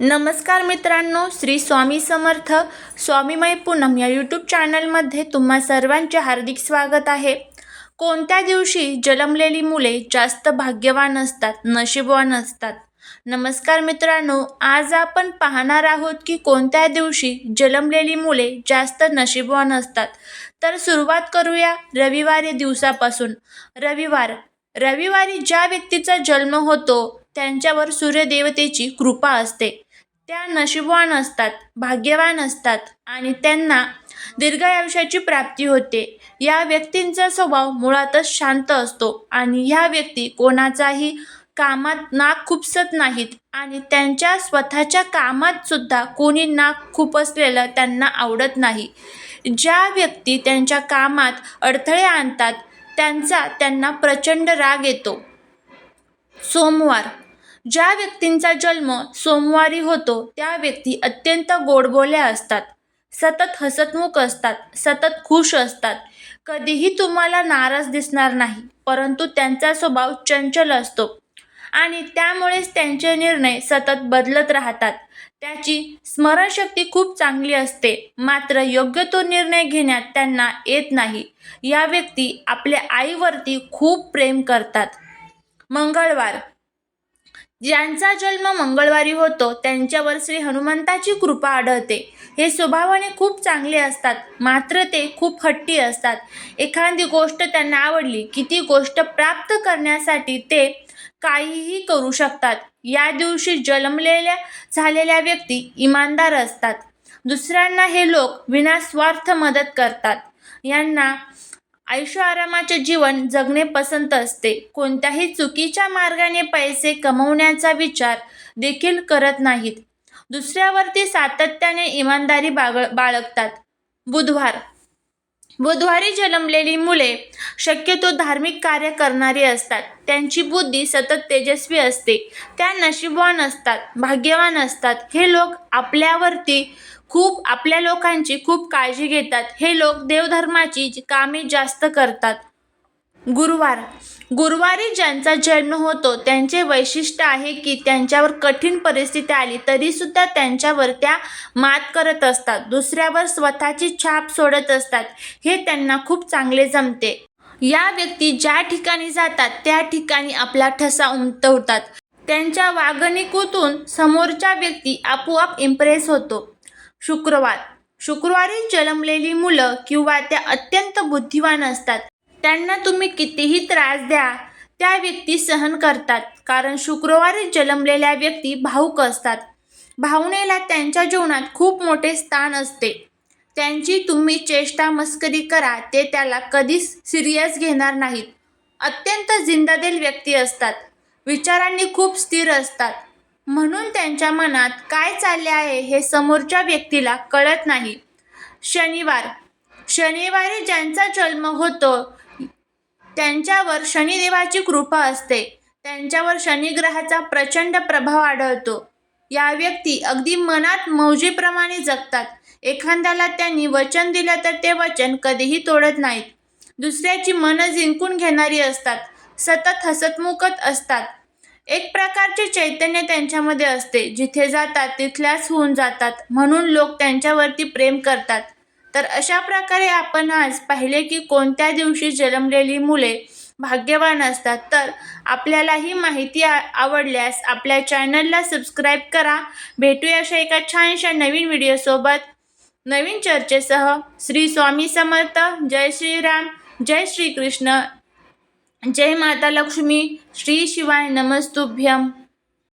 नमस्कार मित्रांनो श्री स्वामी समर्थ स्वामीमय पूनम या यूट्यूब चॅनलमध्ये तुम्हा सर्वांचे हार्दिक स्वागत आहे. कोणत्या दिवशी जन्मलेली मुले जास्त भाग्यवान असतात नशीबवान असतात? नमस्कार मित्रांनो आज आपण पाहणार आहोत की कोणत्या दिवशी जन्मलेली मुले जास्त नशीबवान असतात. तर सुरुवात करूया रविवारी दिवसापासून. रविवार रविवारी ज्या व्यक्तीचा जन्म होतो त्यांच्यावर सूर्यदेवतेची कृपा असते. त्या नशीबवान असतात भाग्यवान असतात आणि त्यांना दीर्घायुष्याची प्राप्ती होते. या व्यक्तींचा स्वभाव मुळातच शांत असतो आणि ह्या व्यक्ती कोणाचाही कामात नाक खुपसत नाहीत आणि त्यांच्या स्वतःच्या कामात सुद्धा कोणी नाक खुपसलेलं त्यांना आवडत नाही. ज्या व्यक्ती त्यांच्या कामात अडथळे आणतात त्यांचा त्यांना प्रचंड राग येतो. सोमवार ज्या व्यक्तींचा जन्म सोमवारी होतो त्या व्यक्ती अत्यंत गोडबोल्या असतात. सतत हसतमुख असतात सतत खुश असतात. कधीही तुम्हाला नाराज दिसणार नाही परंतु त्यांचा स्वभाव चंचल असतो. आणि त्यामुळेच त्यांचे निर्णय सतत बदलत राहतात. त्याची स्मरणशक्ती खूप चांगली असते. मात्र योग्य तो निर्णय घेण्यात त्यांना येत नाही. या व्यक्ती आपल्या आईवरती खूप प्रेम करतात. मंगळवार ज्यांचा जन्म मंगळवारी होतो त्यांच्यावर श्री हनुमंताची कृपा आढळते. हे स्वभावाने खूप चांगले असतात मात्र ते खूप हट्टी असतात. एखादी गोष्ट त्यांना आवडली की ती गोष्ट प्राप्त करण्यासाठी ते काहीही करू शकतात. या दिवशी जन्मलेल्या झालेल्या व्यक्ती इमानदार असतात. दुसऱ्यांना हे लोक विनास्वार्थ मदत करतात. यांना आयुष्य आरामाचे जीवन जगणे पसंत असते. कोणत्याही चुकीच्या मार्गाने पैसे कमवण्याचा विचार देखील करत नाहीत. दुसऱ्यावरती सातत्याने इमानदारी बाग बाळगतात. बुधवार. बुधवारी जन्मलेली मुले शक्यतो धार्मिक कार्य करणारी असतात. त्यांची बुद्धी सतत तेजस्वी असते. त्या नशीबवान असतात भाग्यवान असतात. हे लोक आपल्यावरती खूप आपल्या लोकांची खूप काळजी घेतात. हे लोक देवधर्माची कामे जास्त करतात. गुरुवार. गुरुवारी ज्यांचा जन्म होतो त्यांचे वैशिष्ट्य आहे की त्यांच्यावर कठीण परिस्थिती आली तरीसुद्धा त्यांच्यावर त्या मात करत असतात. दुसऱ्यावर स्वतःची छाप सोडत असतात. हे त्यांना खूप चांगले जमते. या व्यक्ती ज्या ठिकाणी जातात त्या ठिकाणी आपला ठसा उमटवतात. त्यांच्या वागणुकीतून समोरच्या व्यक्ती आपोआप इम्प्रेस होतो. शुक्रवार. शुक्रवारी जन्मलेली मुलं किंवा त्या अत्यंत बुद्धिवान असतात. त्यांना तुम्ही कितीही त्रास द्या त्या व्यक्ती सहन करतात. कारण शुक्रवारी जन्मलेल्या व्यक्ती भाऊक असतात. भावनेला त्यांच्या जीवनात खूप मोठे स्थान असते. त्यांची तुम्ही चेष्टा मस्करी करा ते त्याला कधीच सिरियस घेणार नाहीत. अत्यंत जिंदादिल व्यक्ती असतात. विचारांनी खूप स्थिर असतात. म्हणून त्यांच्या मनात काय चालले आहे हे समोरच्या व्यक्तीला कळत नाही. शनिवार. शनिवारी ज्यांचा जन्म होतो त्यांच्यावर शनिदेवाची कृपा असते. त्यांच्यावर शनिग्रहाचा प्रचंड प्रभाव आढळतो. या व्यक्ती अगदी मनात मौजेप्रमाणे जगतात. एखाद्याला त्यांनी वचन दिलं तर ते वचन कधीही तोडत नाहीत. दुसऱ्याची मनं जिंकून घेणारी असतात. सतत हसतमुखत असतात. एक प्रकारचे चैतन्य त्यांच्यामध्ये असते. जिथे जातात तिथल्याच होऊन जातात. म्हणून लोक त्यांच्यावरती प्रेम करतात. तर अशा प्रकारे आपण आज पाहिले की कोणत्या दिवशी जन्मलेली मुले भाग्यवान असतात. तर आपल्याला ही माहिती आवडल्यास आपल्या चॅनलला सबस्क्राईब करा. भेटूया अशा एका छानशा नवीन व्हिडिओसोबत नवीन चर्चेसह श्री स्वामी समर्थ जय श्रीराम जय श्रीकृष्ण. जय माता लक्ष्मी. श्री शिवाय नमस्तुभ्यम.